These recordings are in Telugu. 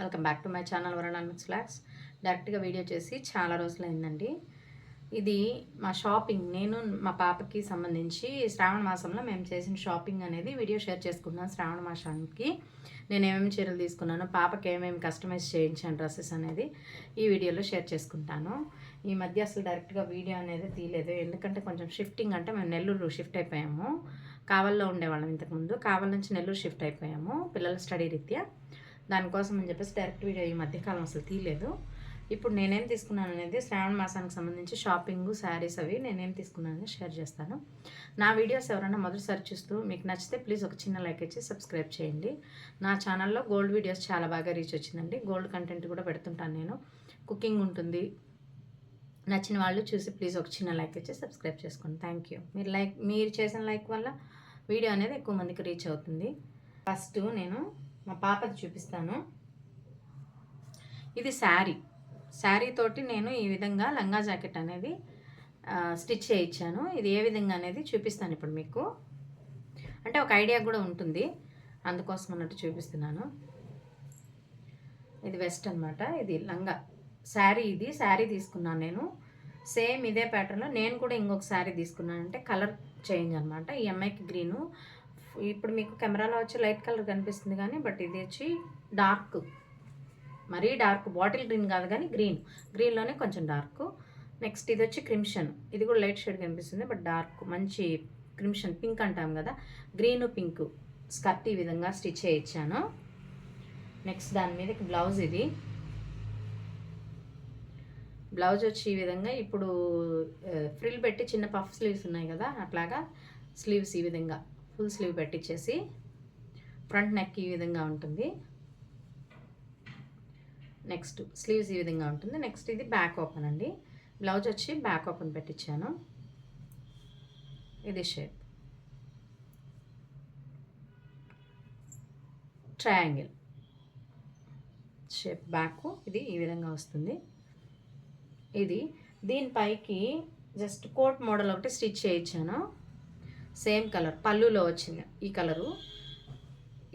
Welcome back to my channel వరణాల్ mix ఫ్లాక్స్ డైరెక్ట్గా వీడియో చేసి చాలా రోజులు అయిందండి ఇది మా షాపింగ్ నేను మా పాపకి సంబంధించి శ్రావణ మాసంలో మేము చేసిన షాపింగ్ అనేది వీడియో షేర్ చేసుకున్నాను శ్రావణ మాసానికి. నేను ఏమేమి చీరలు తీసుకున్నాను పాపకి ఏమేమి కస్టమైజ్ చేయించాను డ్రెస్సెస్ అనేది ఈ వీడియోలో షేర్ చేసుకుంటాను. ఈ మధ్య అసలు డైరెక్ట్గా వీడియో అనేది తీయలేదు ఎందుకంటే కొంచెం షిఫ్టింగ్ అంటే మేము నెల్లూరు షిఫ్ట్ అయిపోయాము. కావల్లో ఉండేవాళ్ళం ఇంతకుముందు కావల నుంచి నెల్లూరు షిఫ్ట్ అయిపోయాము పిల్లల స్టడీ రీత్యా. దానికోసం అని చెప్పేసి డైరెక్ట్ వీడియో ఈ మధ్యకాలం అసలు తీయలేదు. ఇప్పుడు నేనేం తీసుకున్నాను అనేది శ్రావణ మాసానికి సంబంధించి షాపింగ్ శారీస్ అవి నేనేం తీసుకున్నానని షేర్ చేస్తాను. నా వీడియోస్ ఎవరైనా మొదటిసారి చూస్తూ మీకు నచ్చితే ప్లీజ్ ఒక చిన్న లైక్ ఇచ్చి సబ్స్క్రైబ్ చేయండి. నా ఛానల్లో గోల్డ్ వీడియోస్ చాలా బాగా రీచ్ వచ్చిందండి. గోల్డ్ కంటెంట్ కూడా పెడుతుంటాను నేను. కుకింగ్ ఉంటుంది. నచ్చిన వాళ్ళు చూసి ప్లీజ్ ఒక చిన్న లైక్ ఇచ్చి సబ్స్క్రైబ్ చేసుకోండి. Thank you. మీరు లైక్ మీరు చేసిన లైక్ వల్ల వీడియో అనేది ఎక్కువ మందికి రీచ్ అవుతుంది. ఫస్ట్ నేను మా పాపది చూపిస్తాను. ఇది శారీ. శారీ తోటి నేను ఈ విధంగా లంగా జాకెట్ అనేది స్టిచ్ చేయించాను. ఇది ఏ విధంగా అనేది చూపిస్తాను ఇప్పుడు మీకు. అంటే ఒక ఐడియా కూడా ఉంటుంది. అందుకోసం అన్నట్టు చూపిస్తున్నాను. ఇది వెస్ట్ అనమాట ఇది లంగా. శారీ ఇది. శారీ తీసుకున్నాను నేను. సేమ్ ఇదే ప్యాటర్న్లో నేను కూడా ఇంకొక శారీ తీసుకున్నాను. అంటే కలర్ చేంజ్ అనమాట ఈ అమ్మాయికి గ్రీను ఇప్పుడు మీకు కెమెరాలో వచ్చి లైట్ కలర్ కనిపిస్తుంది కానీ బట్ ఇది వచ్చి డార్క్. మరీ డార్క్. బాటిల్ గ్రీన్ కాదు కానీ గ్రీన్. గ్రీన్లోనే కొంచెం డార్క్. నెక్స్ట్ ఇది వచ్చి క్రిమ్షన్. ఇది కూడా లైట్ షేడ్ కనిపిస్తుంది బట్ డార్క్. మంచి క్రిమ్షన్. పింక్ అంటాం కదా. Green pink. స్కర్ట్ ఈ విధంగా స్టిచ్ చేయించాను. నెక్స్ట్ దాని మీద బ్లౌజ్ ఇది. బ్లౌజ్ వచ్చి ఈ విధంగా ఇప్పుడు ఫ్రిల్ పెట్టి చిన్న పఫ్ స్లీవ్స్ ఉన్నాయి కదా అట్లాగా స్లీవ్స్ ఈ విధంగా. ఫుల్ స్లీవ్ పెట్టించేసి ఫ్రంట్ నెక్ ఈ విధంగా ఉంటుంది. నెక్స్ట్ స్లీవ్స్ ఈ విధంగా ఉంటుంది. నెక్స్ట్ ఇది బ్యాక్ ఓపెన్ అండి. బ్లౌజ్ వచ్చి బ్యాక్ ఓపెన్ పెట్టించాను ఇది షేప్ ట్రయాంగిల్ షేప్ బ్యాక్ ఇది ఈ విధంగా వస్తుంది. ఇది దీనిపైకి జస్ట్ కోట్ మోడల్ ఒకటి స్టిచ్ చేయించాను. సేమ్ కలర్ పళ్ళులో వచ్చింది ఈ కలరు.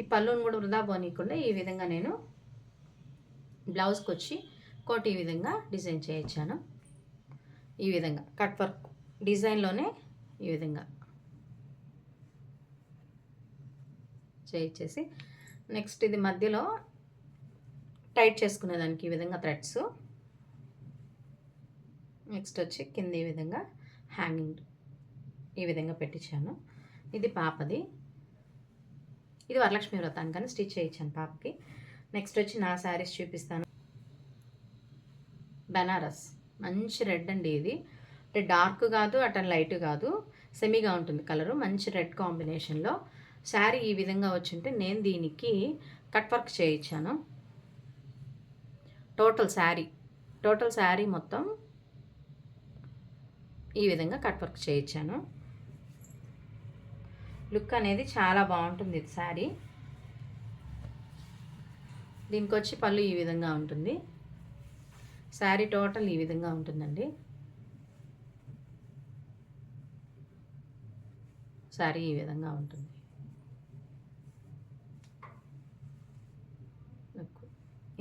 ఈ పళ్ళును కూడా వృధా పోనీయకుండా ఈ విధంగా నేను బ్లౌజ్కి వచ్చి కోట్ ఈ విధంగా డిజైన్ చేయించాను. ఈ విధంగా కట్ వర్క్ డిజైన్లోనే ఈ విధంగా చేయించేసి నెక్స్ట్ ఇది మధ్యలో టైట్ చేసుకునేదానికి ఈ విధంగా థ్రెడ్స్. నెక్స్ట్ వచ్చి కింద ఈ విధంగా హ్యాంగింగ్ ఈ విధంగా పెట్టించాను. ఇది పాపది. ఇది వరలక్ష్మి వ్రతానికని స్టిచ్ చేయించాను పాపకి. నెక్స్ట్ వచ్చి నా శారీస్ చూపిస్తాను. బెనారస్. మంచి రెడ్ అండి ఇది. అంటే డార్క్ కాదు అటు లైట్ కాదు. సెమీగా ఉంటుంది కలరు. మంచి రెడ్ కాంబినేషన్లో. శారీ ఈ విధంగా వచ్చింటే నేను దీనికి కట్ వర్క్ చేయించాను. టోటల్ శారీ. టోటల్ శారీ మొత్తం ఈ విధంగా కట్ వర్క్ చేయించాను. లుక్ అనేది చాలా బాగుంటుంది ఇది శారీ. దీనికి వచ్చి పళ్ళు ఈ విధంగా ఉంటుంది. శారీ టోటల్ ఈ విధంగా ఉంటుందండి. శారీ ఈ విధంగా ఉంటుంది.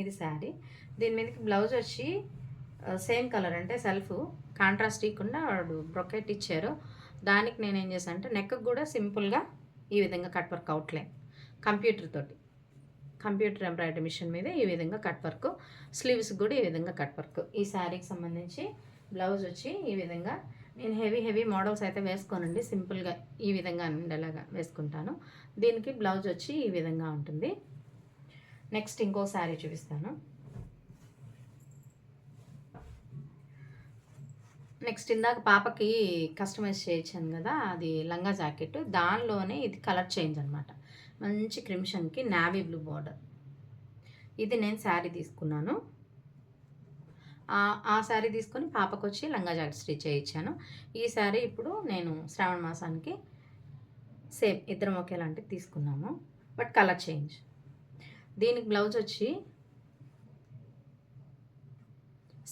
ఇది శారీ. దీని మీదకి బ్లౌజ్ వచ్చి సేమ్ కలర్ అంటే సెల్ఫ్ కాంట్రాస్ట్ ఇవ్వకుండా వాడు బ్రొకెట్ ఇచ్చారు. దానికి నేను ఏం చేశాను అంటే నెక్ కూడా సింపుల్గా ఈ విధంగా కట్ వర్క్ అవుట్లైన్ కంప్యూటర్ తోటి. కంప్యూటర్ ఎంబ్రాయిడరీ మిషన్ మీద ఈ విధంగా కట్ వర్క్ స్లీవ్స్ కూడా ఈ విధంగా కట్ వర్క్ ఈ శారీకి సంబంధించి బ్లౌజ్ వచ్చి ఈ విధంగా నేను హెవీ హెవీ మోడల్స్ అయితే వేసుకోనండి. సింపుల్గా ఈ విధంగా ఉండేలాగా వేసుకుంటాను. దీనికి బ్లౌజ్ వచ్చి ఈ విధంగా ఉంటుంది. నెక్స్ట్ ఇంకో శారీ చూపిస్తాను. నెక్స్ట్ ఇందాక పాపకి కస్టమైజ్ చేయించాను కదా అది లంగా జాకెట్. దానిలోనే ఇది కలర్ చేంజ్ అనమాట మంచి క్రిమ్షన్కి నావీ బ్లూ బార్డర్. ఇది నేను శారీ తీసుకున్నాను. ఆ శారీ తీసుకొని పాపకు వచ్చి లంగా జాకెట్ స్టిచ్ చేయించాను. ఈ శారీ ఇప్పుడు నేను శ్రావణ మాసానికి సేమ్ ఇద్దరం ఒకేలాంటివి తీసుకున్నాము బట్ కలర్ చేంజ్. దీనికి బ్లౌజ్ వచ్చి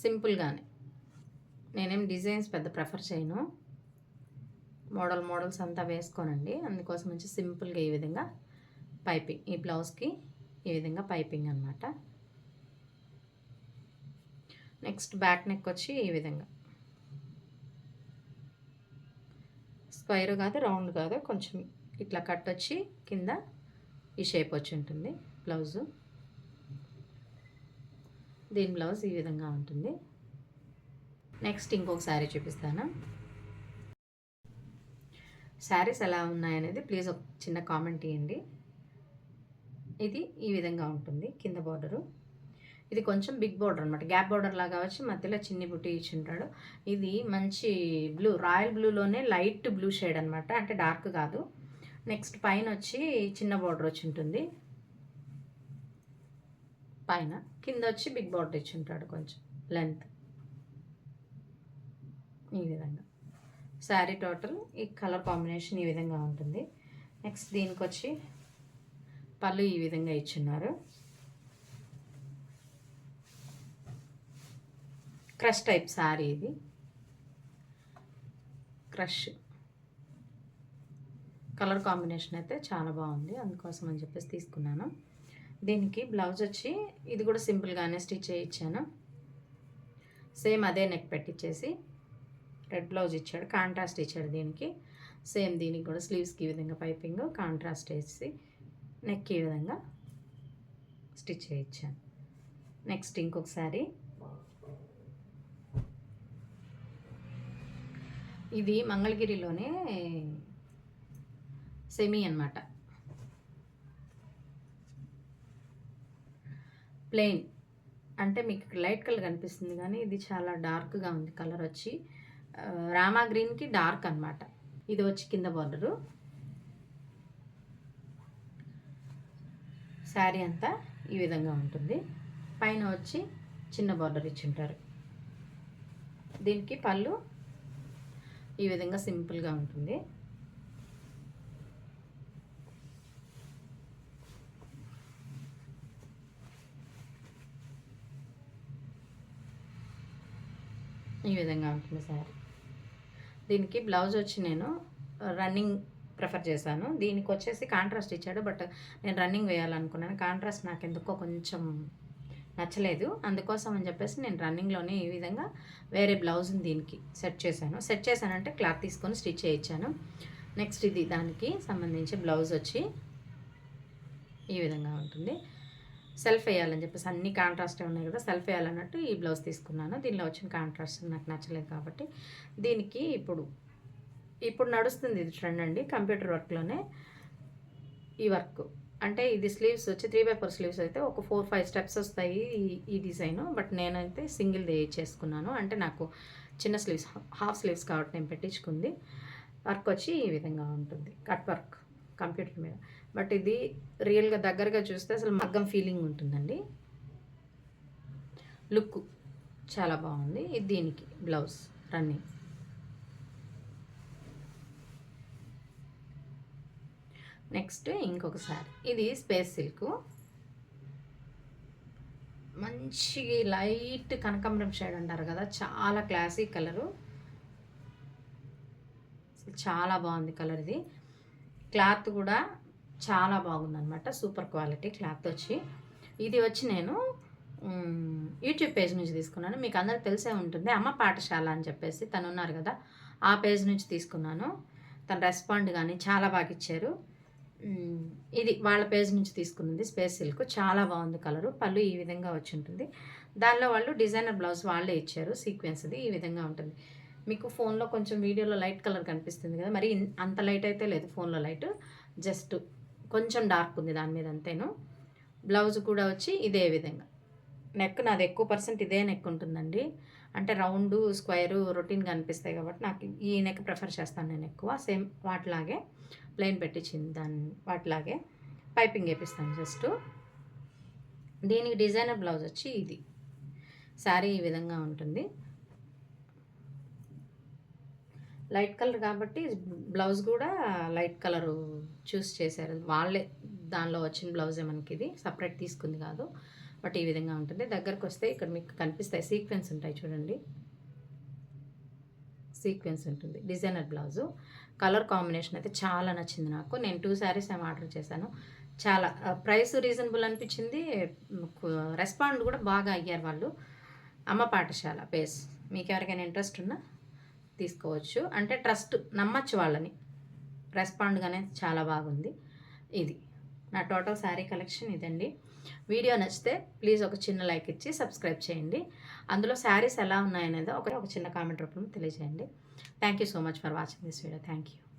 సింపుల్గానే నేనేం డిజైన్స్ పెద్ద ప్రిఫర్ చేయను. మోడల్ మోడల్స్ అంతా వేసుకోనండి. అందుకోసం మంచి సింపుల్గా ఈ విధంగా పైపింగ్ ఈ బ్లౌజ్కి ఈ విధంగా పైపింగ్ అనమాట నెక్స్ట్ బ్యాక్ నెక్ వచ్చి ఈ విధంగా. స్క్వైర్ కాదు రౌండ్ కాదు కొంచెం ఇట్లా కట్ వచ్చి కింద ఈ షేప్ వచ్చి ఉంటుంది బ్లౌజు. దీని బ్లౌజ్ ఈ విధంగా ఉంటుంది. నెక్స్ట్ ఇంకొక శారీ చూపిస్తాను. శారీస్ ఎలా ఉన్నాయనేది ప్లీజ్ ఒక చిన్న కామెంట్ ఇవ్వండి ఇది ఈ విధంగా ఉంటుంది కింద బార్డరు. ఇది కొంచెం బిగ్ బార్డర్ అనమాట గ్యాప్ బార్డర్ లాగా వచ్చి మధ్యలో చిన్ని బుట్టి ఇచ్చి ఉంటాడు. ఇది మంచి బ్లూ రాయల్ బ్లూలోనే లైట్ బ్లూ షేడ్ అనమాట అంటే డార్క్ కాదు. నెక్స్ట్ పైన వచ్చి చిన్న బార్డర్ వచ్చి ఉంటుంది. పైన కింద వచ్చి బిగ్ బార్డర్ ఇచ్చి ఉంటాడు కొంచెం లెంత్ ఈ విధంగా. శారీ టోటల్ ఈ కలర్ కాంబినేషన్ ఈ విధంగా ఉంటుంది. నెక్స్ట్ దీనికి వచ్చి పళ్ళు ఈ విధంగా ఇచ్చున్నారు. క్రష్ టైప్ శారీ ఇది. క్రష్ కలర్ కాంబినేషన్ అయితే చాలా బాగుంది. అందుకోసం అని చెప్పేసి తీసుకున్నాను. దీనికి బ్లౌజ్ వచ్చి ఇది కూడా సింపుల్గానే స్టిచ్ చేయించాను. సేమ్ అదే నెక్ పెట్టించేసి రెడ్ బ్లౌజ్ ఇచ్చాడు కాంట్రాస్ట్ ఇచ్చాడు దీనికి. సేమ్ దీనికి కూడా స్లీవ్స్కి ఈ విధంగా పైపింగ్ కాంట్రాస్ట్ వేసి నెక్ ఈ విధంగా స్టిచ్ చేయించాను. నెక్స్ట్ ఇంకొకసారి ఇది మంగళగిరిలోనే సెమీ అనమాట ప్లెయిన్ అంటే మీకు లైట్ కలర్ కనిపిస్తుంది కానీ ఇది చాలా డార్క్గా ఉంది కలర్ వచ్చి రామా గ్రీన్కి డార్క్ అనమాట ఇది వచ్చి కింద బార్డరు. శారీ అంతా ఈ విధంగా ఉంటుంది. పైన వచ్చి చిన్న బార్డర్ ఇచ్చింటారు. దీనికి పళ్ళు ఈ విధంగా సింపుల్గా ఉంటుంది. ఈ విధంగా ఉంటుంది సారీ దీనికి బ్లౌజ్ వచ్చి నేను రన్నింగ్ ప్రిఫర్ చేశాను. దీనికి వచ్చేసి కాంట్రాస్ట్ ఇచ్చాడు బట్ నేను రన్నింగ్ వేయాలనుకున్నాను. కాంట్రాస్ట్ నాకు ఎందుకో కొంచెం నచ్చలేదు. అందుకోసం అని చెప్పేసి నేను రన్నింగ్లోనే ఈ విధంగా వేరే బ్లౌజ్ని దీనికి సెట్ చేశాను. సెట్ చేశానంటే క్లాత్ తీసుకొని స్టిచ్ చేయించాను. నెక్స్ట్ ఇది దానికి సంబంధించి బ్లౌజ్ వచ్చి ఈ విధంగా ఉంటుంది. సెల్ఫ్ వేయాలని చెప్పేసి అన్ని కాంట్రాస్టే ఉన్నాయి కదా సెల్ఫ్ వేయాలన్నట్టు ఈ బ్లౌజ్ తీసుకున్నాను. దీనిలో వచ్చిన కాంట్రాస్ట్ నాకు నచ్చలేదు కాబట్టి దీనికి ఇప్పుడు ఇప్పుడు నడుస్తుంది ఇది ట్రెండ్ అండి కంప్యూటర్ వర్క్లోనే ఈ వర్క్. అంటే ఇది స్లీవ్స్ వచ్చి త్రీ బై ఫోర్ స్లీవ్స్ అయితే ఒక ఫోర్ ఫైవ్ స్టెప్స్ వస్తాయి ఈ- ఈ డిజైన్ బట్ నేనైతే సింగిల్ దే చేసుకున్నాను. అంటే నాకు చిన్న స్లీవ్స్ హాఫ్ స్లీవ్స్ కాబట్టి నేను పెట్టించుకుంది. వర్క్ వచ్చి ఈ విధంగా ఉంటుంది. కట్ వర్క్ కంప్యూటర్ మీద. బట్ ఇది రియల్గా దగ్గరగా చూస్తే అసలు మగ్గం ఫీలింగ్ ఉంటుందండి. లుక్ చాలా బాగుంది. ఇది దీనికి బ్లౌజ్ రన్నింగ్. నెక్స్ట్ ఇంకొకసారి ఇది స్పేస్ సిల్క్. మంచి లైట్ కనకాంబరం షేడ్ అంటారు కదా చాలా క్లాసిక్ కలరు. చాలా బాగుంది కలర్ ఇది. క్లాత్ కూడా చాలా బాగుందనమాట సూపర్ క్వాలిటీ క్లాత్ వచ్చి. ఇది వచ్చి నేను యూట్యూబ్ పేజ్ నుంచి తీసుకున్నాను. మీకు అందరికి తెలిసే ఉంటుంది. అమ్మ పాఠశాల అని చెప్పేసి తను ఉన్నారు కదా ఆ పేజ్ నుంచి తీసుకున్నాను. తన రెస్పాండ్ కానీ చాలా బాగా ఇచ్చారు. ఇది వాళ్ళ పేజ్ నుంచి తీసుకున్నది స్పేస్ సిల్క్. చాలా బాగుంది కలరు. పళ్ళు ఈ విధంగా వచ్చి ఉంటుంది. దానిలో వాళ్ళు డిజైనర్ బ్లౌజ్ వాళ్ళే ఇచ్చారు. సీక్వెన్స్ది ఈ విధంగా ఉంటుంది. మీకు ఫోన్లో కొంచెం వీడియోలో లైట్ కలర్ కనిపిస్తుంది కదా మరి అంత లైట్ అయితే లేదు ఫోన్లో లైట్ జస్ట్ కొంచెం డార్క్ ఉంది దాని మీద అంతేను. బ్లౌజ్ కూడా వచ్చి ఇదే విధంగా. నెక్ నాది ఎక్కువ పర్సెంట్ ఇదే నెక్ ఉంటుందండి. అంటే రౌండ్ స్క్వేరు రొటీన్గా అనిపిస్తాయి కాబట్టి నాకు ఈ నెక్ ప్రిఫర్ చేస్తాను నేను ఎక్కువ. సేమ్ వాటిలాగే ప్లెయిన్ పెట్టించింది దాన్ని వాటిలాగే పైపింగ్ వేపిస్తాను జస్ట్. దీనికి డిజైనర్ బ్లౌజ్ వచ్చి ఇది. శారీ ఈ విధంగా ఉంటుంది. లైట్ కలర్ కాబట్టి బ్లౌజ్ కూడా లైట్ కలర్ చూస్ చేశారు. వాళ్ళే దానిలో వచ్చిన బ్లౌజే మనకి ఇది సపరేట్ తీసుకుంది కాదు. బట్ ఈ విధంగా ఉంటుంది. దగ్గరకు వస్తే ఇక్కడ మీకు కనిపిస్తాయి సీక్వెన్స్ ఉంటాయి చూడండి. సీక్వెన్స్ ఉంటుంది. Designer blouse. కలర్ కాంబినేషన్ అయితే చాలా నచ్చింది నాకు. నేను టూ శారీస్ ఏమి ఆర్డర్ చేశాను. చాలా ప్రైస్ రీజనబుల్ అనిపించింది. రెస్పాండ్ కూడా బాగా అయ్యారు వాళ్ళు. అమ్మ పాఠశాల పేస్ మీకు ఎవరికైనా ఇంట్రెస్ట్ ఉన్నా తీసుకోవచ్చు. అంటే ట్రస్ట్ నమ్మచ్చు వాళ్ళని. రెస్పాండ్గానే అనేది చాలా బాగుంది. ఇది. నా టోటల్ శారీ కలెక్షన్ ఇదండి. వీడియో నచ్చితే ప్లీజ్ ఒక చిన్న లైక్ ఇచ్చి సబ్స్క్రైబ్ చేయండి. అందులో శారీస్ ఎలా ఉన్నాయనేది ఒక ఒక చిన్న కామెంట్ రూపంలో తెలియజేయండి. Thank you so much for watching this video. Thank you.